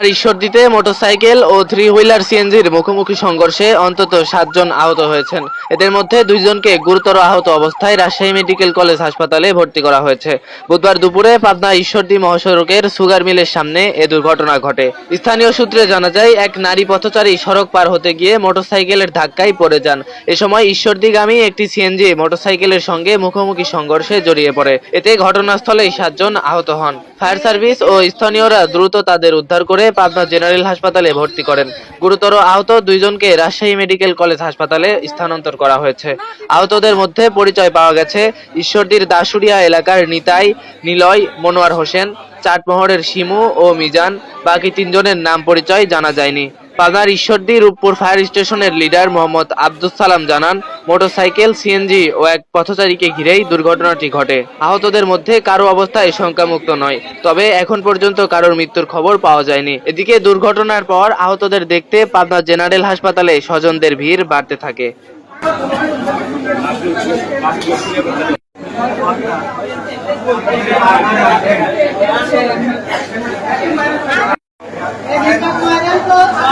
ঈশ্বরদীতে motorcycle ও three wheeler সিএনজির মুখোমুখি সংঘর্ষে অন্তত সাতজন আহত হয়েছেন। এদের মধ্যে দুইজনকে গুরুতর আহত অবস্থায় রাজশাহী মেডিকেল কলেজ হাসপাতালে ভর্তি করা হয়েছে। বুধবার দুপুরে পাবনা ঈশ্বরদী মহাসড়কের সুগার মিলের সামনে এ দুর্ঘটনা ঘটে। স্থানীয় সূত্রে জানা যায়, এক নারী পথচারী সড়ক পার হতে গিয়ে মোটরসাইকেলের ধাক্কায় পড়ে যান। এ সময় ঈশ্বরদীগামী একটি সিএনজি মোটরসাইকেলের সঙ্গে মুখোমুখি সংঘর্ষে জড়িয়ে পড়ে। এতে ঘটনাস্থলেই সাতজন আহত হন। ফায়ার সার্ভিস ও স্থানীয়রা দ্রুত তাদের উদ্ধার করে পাবনা জেনারেল হাসপাতালে ভর্তি করেন। গুরুতর আহত দুইজনকে রাজশাহী মেডিকেল কলেজ হাসপাতালে স্থানান্তর করা হয়েছে। আহতদের মধ্যে পরিচয় পাওয়া গেছে ঈশ্বরদীর দাসুরিয়া এলাকার নিতাই, নিলয়, মনোয়ার হোসেন, চাটমোহরের শিমু ও মিজান। বাকি তিনজনের নাম পরিচয় জানা যায়নি। পাবনার ঈশ্বরদী, রূপপুর ফায়ার স্টেশনের লিডার মোহাম্মদ আব্দুস সালাম জানান, মোটরসাইকেল, সিএনজি ও এক পথচারীকে ঘিরেই দুর্ঘটনাটি ঘটে। আহতদের মধ্যে কারও অবস্থায় শঙ্কামুক্ত নয়, তবে এখন পর্যন্ত কারোর মৃত্যুর খবর পাওয়া যায়নি। এদিকে দুর্ঘটনার পর আহতদের দেখতে পাবনা জেনারেল হাসপাতালে স্বজনদের ভিড় বাড়তে থাকে।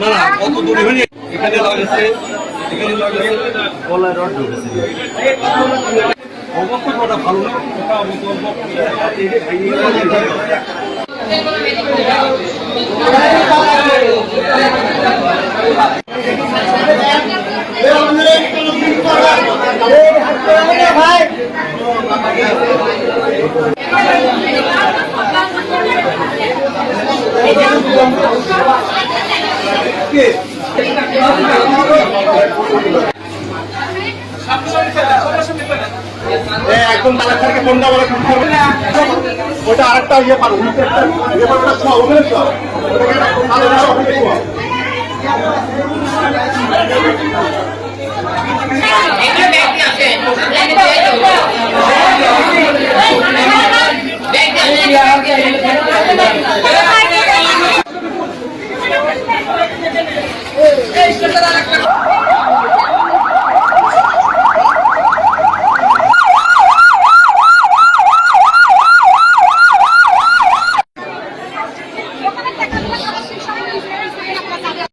না না কত দূরে হয়নি। এখানে লাগাচ্ছে এখানে লাগাচ্ছে গলায় রড ঢুকেছে। অবস্থা একদম তালা থেকে ফোনটা বলে ফোন ওটা আরেকটা ইয়ে পারো ইয়ে ওটা এখানে ব্যাগ আছে